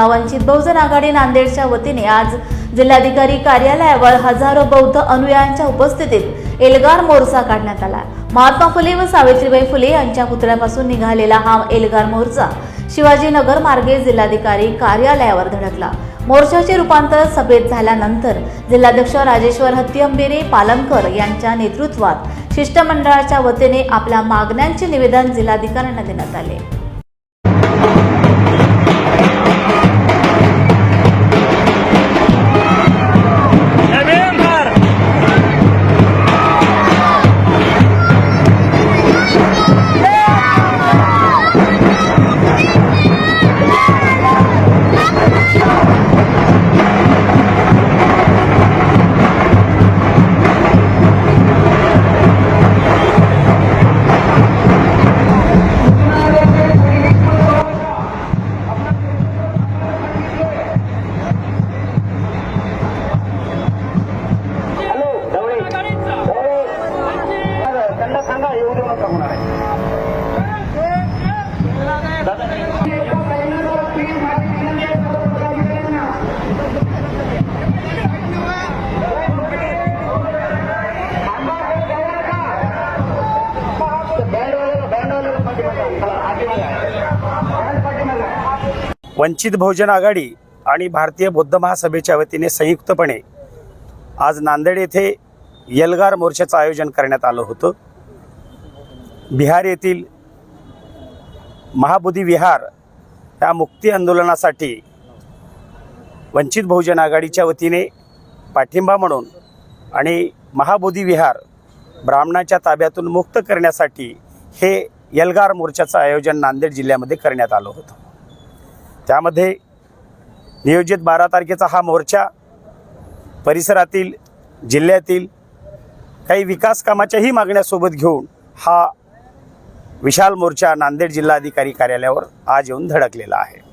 मोर्चा वंचित बहुजन आघाडी नांदेडच्या वतीने आज जिल्हाधिकारी कार्यालयावर हजारो बौद्ध अनुयायांच्या उपस्थितीत एल्गार मोर्चा काढण्यात आला. महात्मा फुले व सावित्रीबाई फुले यांच्या पुतळ्यापासून निघालेला हा एल्गार मोर्चा शिवाजीनगर मार्गे जिल्हाधिकारी कार्यालयावर धडकला. मोर्चाचे रूपांतर सभेत झाल्यानंतर जिल्हाध्यक्ष राजेश्वर हत्तीअंबेरे पालनकर यांच्या नेतृत्वात शिष्टमंडळाच्या वतीने आपल्या मागण्यांचे निवेदन जिल्हाधिकाऱ्यांना देण्यात आले. त्यांना सांगा येऊ देऊ नका म्हणा वंचित बहुजन आघाडी आणि भारतीय बौद्ध महासभेच्या वतीने संयुक्तपणे आज नांदेड येथे यलगार मोर्चाचं आयोजन करण्यात आलं होतं. बिहार येथील महाबोधी विहार या मुक्ती आंदोलनासाठी वंचित बहुजन आघाडीच्या वतीने पाठिंबा म्हणून आणि महाबोधी विहार ब्राह्मणाच्या ताब्यातून मुक्त करण्यासाठी हे यलगार मोर्चाचं आयोजन नांदेड जिल्ह्यामध्ये करण्यात आलं होतं. त्यामध्ये नियोजित बारा तारखेचा हा मोर्चा परिसरातील जिल्ह्यातील काही विकास कामाच्याही मागण्यासोबत घेऊन हा विशाल मोर्चा नांदेड जिल्हाधिकारी कार्यालयावर आज येऊन धडकलेला आहे.